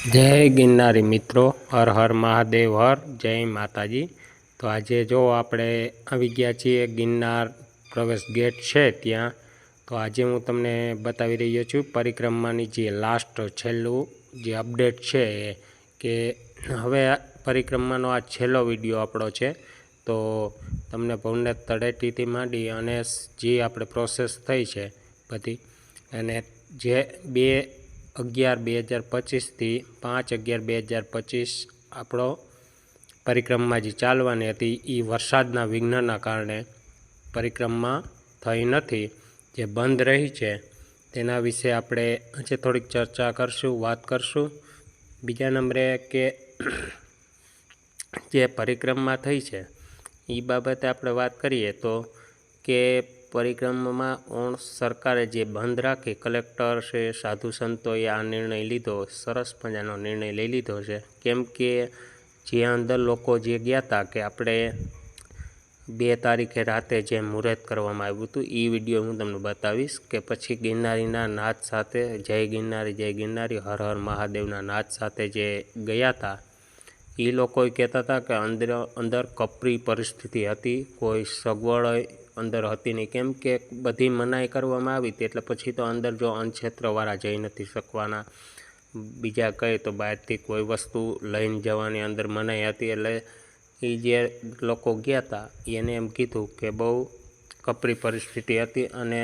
જય ગિરનારી મિત્રો, હર હર મહાદેવ, હર જય માતાજી. તો આજે જો આપણે આવી ગયા છીએ, ગિરનાર પ્રવેશ ગેટ છે ત્યાં, તો આજે હું તમને બતાવી રહ્યો છું પરિક્રમાની જે લાસ્ટ છેલ્લું જે અપડેટ છે કે હવે પરિક્રમાનો આ છેલ્લો વીડિયો આપણો છે. તો તમને ભવને તળેટીથી માંડી અને જે આપણે પ્રોસેસ થઈ છે બધી, અને જે બે અગિયાર બે હજાર પચીસથી પાંચ અગિયાર બે હજાર પચીસ આપણો પરિક્રમા જે ચાલવાની હતી એ વરસાદના વિઘ્નના કારણે પરિક્રમા થઈ નથી. જે બંધ રહી છે તેના વિશે આપણે આજે થોડીક ચર્ચા કરશું, વાત કરશું. બીજા નંબરે કે જે પરિક્રમા થઈ છે, એ બાબતે આપણે વાત કરીએ તો કે પરિક્રમામાં ઓણ સરકારે જે બંધ રાખી, કલેક્ટર છે, સાધુ સંતોએ આ નિર્ણય લીધો, સરસ મજાનો નિર્ણય લઈ લીધો છે. કેમ કે જે અંદર લોકો જે ગયા હતા કે આપણે બે તારીખે રાતે જે મુહૂર્ત કરવામાં આવ્યું હતું એ વીડિયો હું તમને બતાવીશ કે પછી ગિરનારીના નાદ સાથે, જય ગિરનારી જય ગિરનારી, હર હર મહાદેવના નાચ સાથે જે ગયા હતા એ લોકો કહેતા હતા કે અંદર અંદર કપરી પરિસ્થિતિ હતી, કોઈ સગવડ અંદર હતી નહીં. કેમ કે બધી મનાઈ કરવામાં આવી હતી, એટલે પછી તો અંદર જો અનક્ષેત્રવાળા જઈ નથી શકવાના. બીજા કહે તો બહારથી કોઈ વસ્તુ લઈને જવાની અંદર મનાઈ હતી, એટલે એ જે લોકો ગયા હતા એને એમ કીધું કે બહુ કપરી પરિસ્થિતિ હતી અને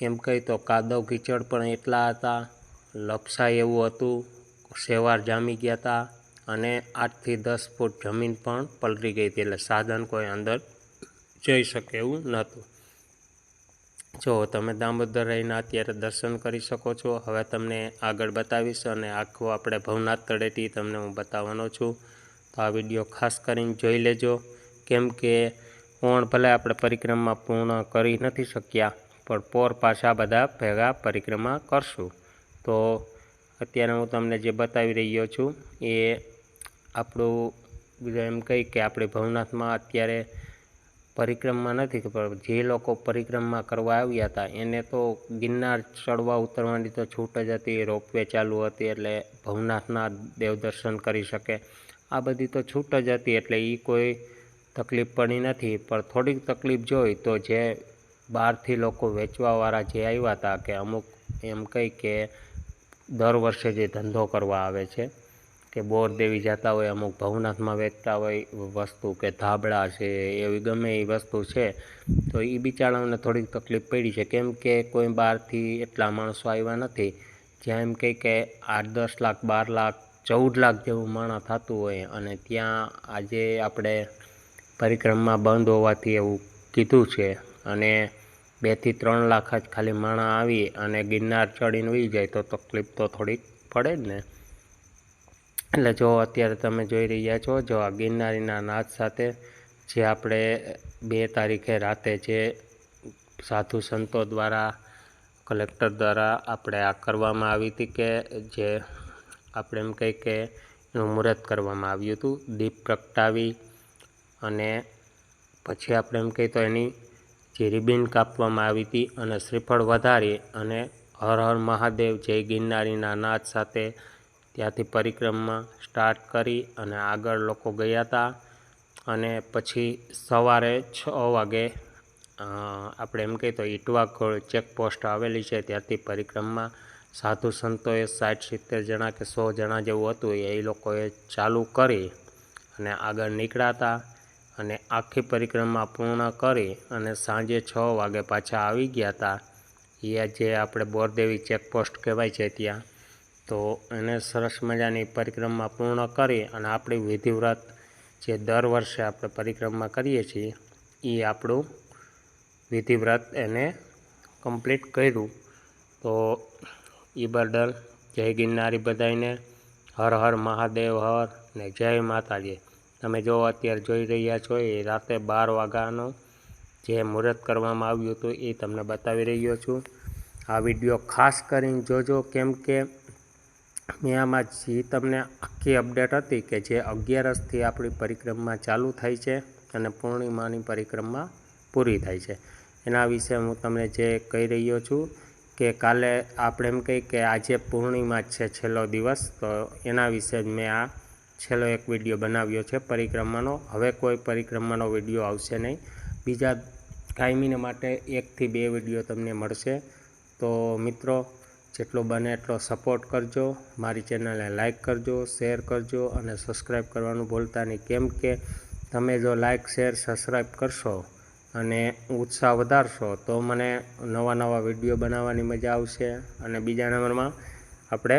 એમ કહી તો કાદવ કીચડ પણ એટલા હતા લપસાય એવું હતું, સેવાર જામી ગયા હતા અને આઠથી દસ ફૂટ જમીન પણ પલટી ગઈ હતી, એટલે સાધન કોઈ અંદર જઈ શકે એવું નહોતું. જો તમે દામોદર રહીને અત્યારે દર્શન કરી શકો છો. હવે તમને આગળ બતાવીશ અને આખું આપણે ભવનાથ તળેટી તમને હું બતાવવાનો છું. તો આ વીડિયો ખાસ કરીને જોઈ લેજો. કેમ કે કોણ ભલે આપણે પરિક્રમા પૂર્ણ કરી નથી શક્યા, પણ પોર પાછા બધા ભેગા પરિક્રમા કરશું. તો અત્યારે હું તમને જે બતાવી રહ્યો છું એ આપણું એમ કહી કે આપણે ભવનાથમાં અત્યારે પરિક્રમા નથી પણ જે લોકો પરિક્રમા કરવા આવ્યા હતા, એને તો ગિરનાર ચડવા ઉતરવાની તો છૂટ જ હતી, રોપવે ચાલુ હતી એટલે ભવનાથના દેવ દર્શન કરી શકે. આ બધી તો છૂટ જ હતી એટલે એ કોઈ તકલીફ પડી નથી. પણ થોડીક તકલીફ જોઈ તો જે બહારથી લોકો વેચવાવાળા જે આવ્યા હતા કે અમુક એમ કહી કે દર વર્ષે જે ધંધો કરવા આવે છે કે બોરદેવી જતા હોય, અમુક ભવનાથમાં વેચતા હોય વસ્તુ કે ધાબળા છે, એવી ગમે એ વસ્તુ છે, તો એ બિચારાઓને થોડીક તકલીફ પડી છે. કેમ કે કોઈ બહારથી એટલા માણસો આવ્યા નથી, જ્યાં એમ કહે કે આઠ, દસ લાખ, બાર લાખ, ચૌદ લાખ જેવું માણસ થતું હોય અને ત્યાં આજે આપણે પરિક્રમા બંધ હોવાથી એવું કીધું છે અને બેથી ત્રણ લાખ જ ખાલી માણા આવી અને ગિરનાર ચડીને વહી જાય તો તકલીફ તો થોડીક પડે જ ને. એટલે જો અત્યારે તમે જોઈ રહ્યા છો, જો આ ગિરનારીના નાદ સાથે જે આપણે બે તારીખે રાતે જે સાધુ સંતો દ્વારા, કલેક્ટર દ્વારા આપણે આ કરવામાં આવી હતી કે જે આપણે એમ કહી કે એનું મુહૂર્ત કરવામાં આવ્યું હતું, દીપ પ્રગટાવી અને પછી આપણે એમ કહીએ તો એની જે રિબિન કાપવામાં આવી હતી અને શ્રીફળ વધારી અને હર હર મહાદેવ જય ગિરનારીના નાદ સાથે ત્યાંથી પરિક્રમા સ્ટાર્ટ કરી અને આગળ લોકો ગયા હતા અને પછી સવારે છ વાગે આપણે એમ કહીએ તો ઇટવાખોળ ચેકપોસ્ટ આવેલી છે. ત્યાંથી પરિક્રમા સાધુ સંતોએ સાઠ, સિત્તેર જણા કે સો જણા જેવું હતું એ લોકોએ ચાલુ કરી અને આગળ નીકળ્યા હતા અને આખી પરિક્રમા પૂર્ણ કરી અને સાંજે છ વાગે પાછા આવી ગયા હતા એ જે આપણે બોરદેવી ચેકપોસ્ટ કહેવાય છે ત્યાં. તો એને સરસ મજાની પરિક્રમા પૂર્ણ કરી અને આપણી વિધિવ્રત જે દર વર્ષે આપણે પરિક્રમા કરીએ છીએ એ આપણું વિધિવ્રત એને કમ્પ્લીટ કર્યું. તો એ બદલ જય ગિરનારી બધાઈને હર હર મહાદેવ હર ને જય માતાજી. તમે જો અત્યારે જોઈ રહ્યા છો, એ રાતે બાર વાગ્યાનો જે મુહૂર્ત કરવામાં આવ્યું હતું, એ તમને બતાવી રહ્યો છું. આ વીડિયો ખાસ કરીને જોજો, કેમ કે મેં આમાં જે તમને આખી અપડેટ હતી કે જે અગિયારસથી આપણી પરિક્રમા ચાલુ થાય છે અને પૂર્ણિમાની પરિક્રમા પૂરી થાય છે. એના વિશે હું તમને જે કહી રહ્યો છું કે કાલે આપણે એમ કહીએ કે આજે પૂર્ણિમા છે છેલ્લો દિવસ, તો એના વિશે જ મેં આ છેલ્લો એક વીડિયો બનાવ્યો છે પરિક્રમાનો. હવે કોઈ પરિક્રમાનો વીડિયો આવશે નહીં. બીજા કાયમીને માટે એકથી બે વીડિયો તમને મળશે. તો મિત્રો જેટલો બને એટલો સપોર્ટ કરજો. મારી ચેનલને લાઇક કરજો શેર કરજો અને સબસ્ક્રાઈબ કરવાનું ભૂલતા નહીં. કેમ કે તમે જો લાઇક શેર સબસ્ક્રાઈબ કરશો અને ઉત્સાહ વધારશો, તો મને નવા નવા વીડિયો બનાવવાની મજા આવશે અને બીજા નંબરમાં આપણે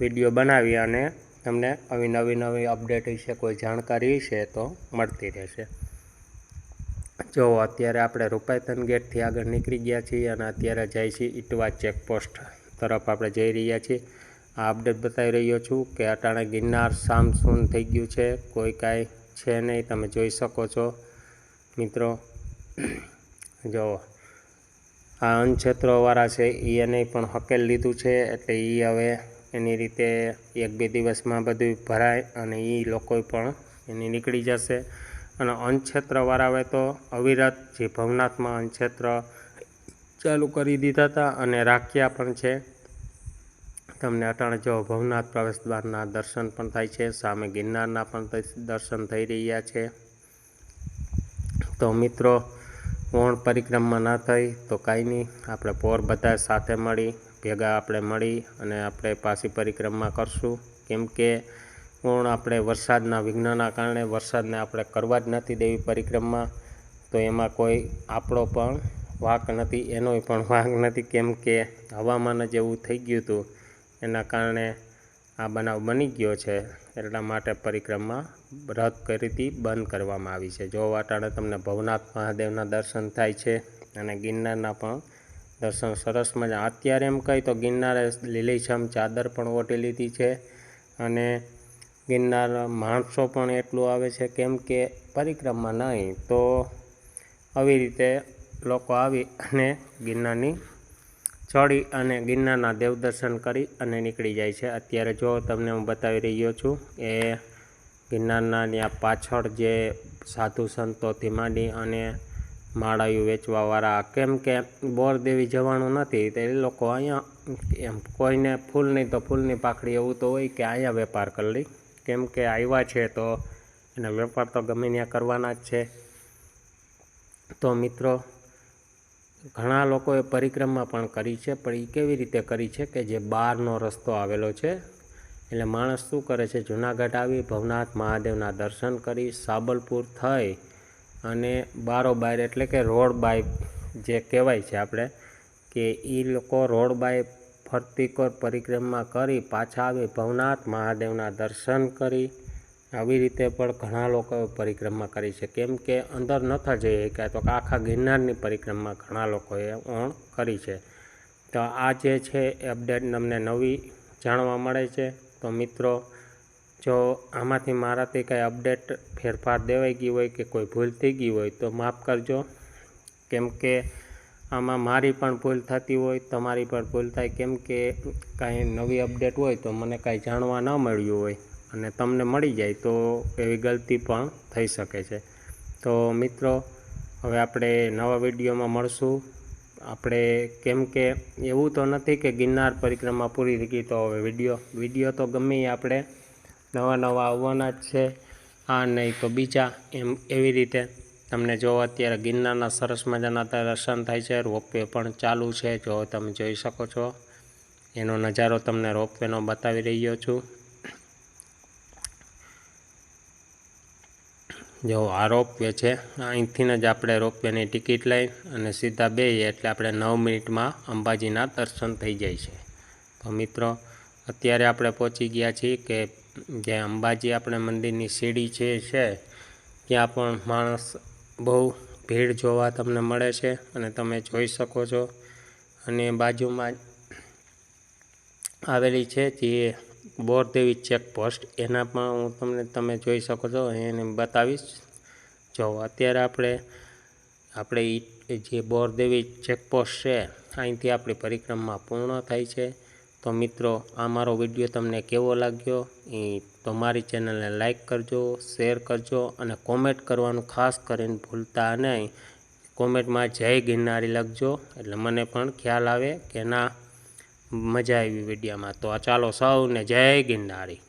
વીડિયો બનાવી અને તમને આવી નવી નવી અપડેટ વિશે કોઈ જાણકારી વિશે તો મળતી રહેશે. જો અત્યારે આપણે રૂપાયતન ગેટથી આગળ નીકળી ગયા છીએ અને અત્યારે જાય છીએ ઇટવા ચેકપોસ્ટ તરફ આપણે જઈ રહ્યા છીએ. આ અપડેટ બતાવી રહ્યો છું કે અટાણે ગિરનાર સામસૂન થઈ ગયું છે. કોઈ કાંઈ છે નહીં, તમે જોઈ શકો છો. મિત્રો, જો આ અનક્ષેત્રોવાળા છે, એને પણ હકેલ લીધું છે, એટલે એ હવે એની રીતે એક બે દિવસમાં બધું ભરાય અને એ લોકો પણ એની નીકળી જશે. અને અનક્ષેત્રવાળાએ તો અવિરત જે ભવનાથમાં અનક્ષેત્ર ચાલુ કરી દીધા હતા અને રાખ્યા પણ છે. તમને અટાણે જો ભવનાથ પ્રવેશ દ્વારના દર્શન પણ થાય છે, સામે ગિરનારના પણ દર્શન થઈ રહ્યા છે. તો મિત્રો કોણ પરિક્રમા ના થઈ તો કાંઈ નહીં, આપણે પોર બધા સાથે મળી, ભેગા આપણે મળી અને આપણે પાછી પરિક્રમા કરશું. કેમ કે આપણે વરસાદના વિઘ્નના કારણે વરસાદને આપણે કરવા જ નથી દેવી પરિક્રમા. તો એમાં કોઈ આપણો પણ વાંક નથી, એનોય પણ વાંક નથી. કેમ કે હવામાન એવું થઈ ગયું હતું. એના કારણે આ બનાવ બની ગયો છે. એટલા માટે પરિક્રમા રદ કરી હતી બંધ કરવામાં આવી છે. જો વાટાણે તમને ભવનાથ મહાદેવના દર્શન થાય છે અને ગિરનારના પણ દર્શન સરસ મજા, અત્યારે એમ કહી તો ગિરનારે લીલીછમ ચાદર પણ ઓટી લીધી છે અને ગિરનાર માણસો પણ એટલું આવે છે. કેમ કે પરિક્રમા નહીં તો આવી રીતે લોકો આવી અને ગિરનારની ચડી અને ગિરનારના દેવદર્શન કરી અને નીકળી જાય છે. અત્યારે જો તમને હું બતાવી રહ્યો છું એ ગિરનારના ત્યાં પાછળ જે સાધુ સંતોથી માંડી અને માળાયું વેચવાવાળા કેમ કે બોરદેવી જવાનું નથી તો લોકો અહીંયા એમ કોઈને ફૂલ નહીં તો ફૂલની પાખડી એવું તો હોય કે અહીંયા વેપાર કરી લઈ કેમ કે આવ્યા છે તો એને વેપાર તો ગમે ત્યાં કરવાના જ છે. તો મિત્રો ઘણા લોકોએ પરિક્રમા પણ કરી છે, પણ એ કેવી રીતે કરી છે કે જે બહારનો રસ્તો આવેલો છે? એટલે માણસ શું કરે છે? જુનાગઢ આવી, ભવનાથ મહાદેવના દર્શન કરી, સાબલપુર થઈ અને બારોબાર એટલે કે રોડ બાય જે કહેવાય છે આપણે, કે એ લોકો રોડ બાય ફરતી કોર પરિક્રમા કરી, પાછા આવી ભવનાથ મહાદેવના દર્શન કરી આવી રીતે પણ ઘણા લોકો પરિક્રમા કરી છે. કેમ કે અંદર નથી જઈ શક્યા તો આખા ગિરનારની પરિક્રમા ઘણા લોકોએ ઓણ કરી છે. તો આ જે છે અપડેટ તમને નવી જાણવા મળે છે. તો મિત્રો, જો આમાંથી મારાથી કંઈ અપડેટ ફેરફાર દેવાઈ ગઈ હોય કે કોઈ ભૂલ થઈ ગઈ હોય તો માફ કરજો. કેમ કે આમાં મારી પણ ભૂલ થતી હોય, તમારી પણ ભૂલ થાય. કેમ કે કાંઈ નવી અપડેટ હોય તો મને કાંઈ જાણવા ન મળ્યું હોય. અને તમને મળી જાય તો એવી ગલતી પણ થઈ શકે છે. તો મિત્રો, હવે આપણે નવા વિડીયોમાં મળશું. આપણે કેમ કે એવું તો નથી કે ગિરનાર પરિક્રમા પૂરી થઈ તો હવે વીડિયો વીડિયો તો ગમે આપણે નવા નવા આવવાના જ છે. આ નહીં તો બીજા એમ એવી રીતે તમને જો અત્યારે ગિરનારના સરસ મજાના દર્શન થાય છે, રોપવે પણ ચાલુ છે, જો તમે જોઈ શકો છો. એનો નજારો તમને રોપવેનો બતાવી રહ્યો છું. જો આ રોપવે છે, અહીંથી જ આપણે રોપવેની ટિકિટ લઈ અને સીધા બે એટલે આપણે નવ મિનિટમાં અંબાજીના દર્શન થઈ જાય છે. તો મિત્રો, અત્યારે આપણે પહોંચી ગયા છીએ કે જે અંબાજી આપણે મંદિરની સીડી છે છે, ત્યાં પણ માણસ બહુ ભીડ જોવા તમને મળે છે અને તમે જોઈ શકો છો. અને બાજુમાં આવેલી છે જે બોરદેવી ચેકપોસ્ટ એના પણ હું તમને, તમે જોઈ શકો છો, એને બતાવીશ. જો અત્યારે આપણે આપણે જે બોરદેવી ચેકપોસ્ટ છે, અહીંથી આપણી પરિક્રમા પૂર્ણ થાય છે. તો મિત્રો, આ મારો વીડિયો તમને કેવો લાગ્યો? એ તમારી ચેનલને લાઈક કરજો, શેર કરજો અને કોમેન્ટ કરવાનું ખાસ કરીને ભૂલતા નહીં. કોમેન્ટમાં જય ગિરનારી લખજો. એટલે મને પણ ખ્યાલ આવે કે ના મજા આવી વિડીયામાં. તો ચાલો સૌને જય ગિરનારી.